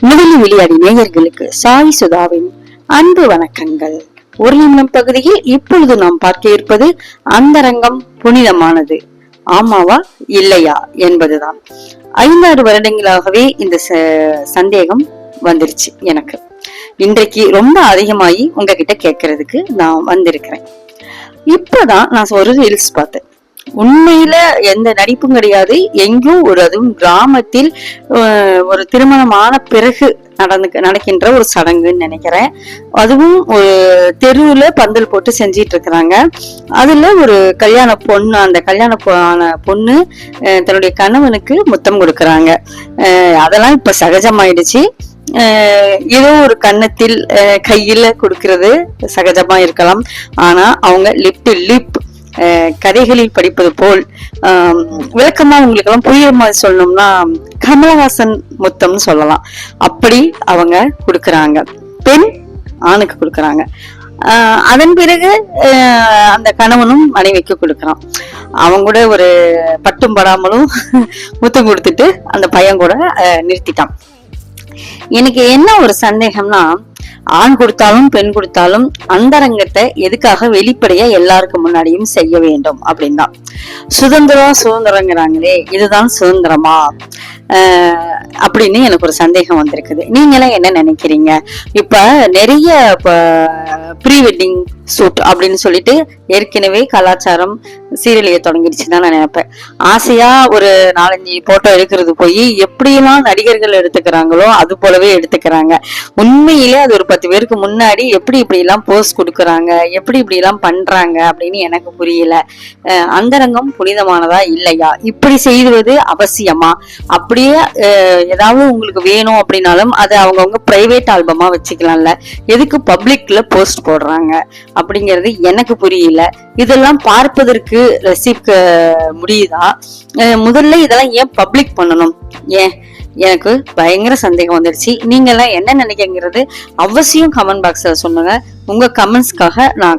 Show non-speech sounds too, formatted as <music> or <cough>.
முதலில் விளையாடி நேயர்களுக்கு சாய் சுதாவின் அன்பு வணக்கங்கள். ஒரு நிமிடம் பகுதியில் இப்பொழுது நாம் பார்க்க இருப்பது அந்தரங்கம் புனிதமானது. ஆமாவா? இல்லையா? என்பதுதான். ஐந்தாறு வருடங்களாகவே இந்த ச- சந்தேகம் வந்துருச்சு எனக்கு. இன்றைக்கு ரொம்ப அதிகமாகி உங்ககிட்ட கேட்கறதுக்கு நான் வந்திருக்கிறேன். இப்பதான் நான் ஒரு ரீல்ஸ் பார்த்தேன். உண்மையில எந்த நடிப்பும் கிடையாது. எங்கேயும் ஒரு அதுவும் கிராமத்தில் ஒரு திருமணமான பிறகு நடந்து நடக்கின்ற ஒரு சடங்குன்னு நினைக்கிறேன். அதுவும் ஒரு தெருவுல பந்தல் போட்டு செஞ்சிட்டு இருக்கிறாங்க அதுல ஒரு கல்யாண பொண்ணு அந்த கல்யாண பொ- ஆன பொண்ணு தன்னுடைய கணவனுக்கு முத்தம் கொடுக்கறாங்க. அதெல்லாம் இப்ப சகஜமாயிடுச்சு. ஏதோ ஒரு கன்னத்தில் கையில கொடுக்கறது சகஜமா இருக்கலாம். ஆனா அவங்க லிப் டு லிப் கதைகளில் படிப்பது போல் விளக்கமா உங்களுக்கு எல்லாம் புரியுற மாதிரி சொல்லணும்னா கமலஹாசன் முத்தம்னு சொல்லலாம். அப்படி அவங்க கொடுக்கறாங்க. பெண் ஆணுக்கு கொடுக்கறாங்க. ஆஹ் அதன் பிறகு அந்த கணவனும் மனைவிக்கு கொடுக்கறான். அவங்க கூட ஒரு பட்டும் படாமலும் <laughs> முத்தம் கொடுத்துட்டு அந்த பையன் கூட நிறுத்திட்டான். எனக்கு என்ன ஒரு சந்தேகம்னா ஆண் கொடுத்தாலும் பெண் கொடுத்தாலும் அந்தரங்கத்தை எதுக்காக வெளிப்படையா எல்லாருக்கு முன்னாடியும் செய்ய வேண்டும் அப்படின்னு தான் சுதந்திரம் சுதந்திரங்கிறாங்களே இதுதான் சுதந்திரமா? ஆஹ் அப்படின்னு எனக்கு ஒரு சந்தேகம் வந்திருக்குது. நீங்க எல்லாம் என்ன நினைக்கிறீங்க? இப்ப நிறைய ப்ரீ வெட்டிங் சூட் அப்படின்னு சொல்லிட்டு ஏற்கனவே கலாச்சாரம் சீரழிய தொடங்கிடுச்சு தான் நான் நினைப்பேன். ஆசையா ஒரு நாலஞ்சு போட்டோ எடுக்கிறது போய் எப்படியெல்லாம் நடிகர்கள் எடுத்துக்கிறாங்களோ அது போலவே எடுத்துக்கிறாங்க. உண்மையிலே அது ஒரு பத்து பேருக்கு முன்னாடி எப்படி இப்படி எல்லாம் போஸ்ட் கொடுக்குறாங்க எப்படி இப்படி எல்லாம் பண்றாங்க அப்படின்னு எனக்கு புரியல. அந்தரங்கம் புனிதமானதா இல்லையா? இப்படி செய்வது அவசியமா? அப்படியே ஏதாவது உங்களுக்கு வேணும் அப்படின்னாலும் அதை அவங்கவுங்க பிரைவேட் ஆல்பமா வச்சுக்கலாம்ல. எதுக்கு பப்ளிக்ல போஸ்ட் போடுறாங்க? அப்படிங்கிறது எனக்கு புரியல. இதெல்லாம் பார்ப்பதற்கு ரசிக்க முடியுதா? அஹ், முதல்ல இதெல்லாம் ஏன் பப்ளிக் பண்ணணும்? ஏன்? எனக்கு பயங்கர சந்தேகம் வந்துருச்சு. நீங்க எல்லாம் என்ன நினைக்கிறீங்கிறது அவசியம் கமெண்ட் பாக்ஸ்ல சொல்லுங்க. உங்க கமெண்ட்ஸ்க்காக நான்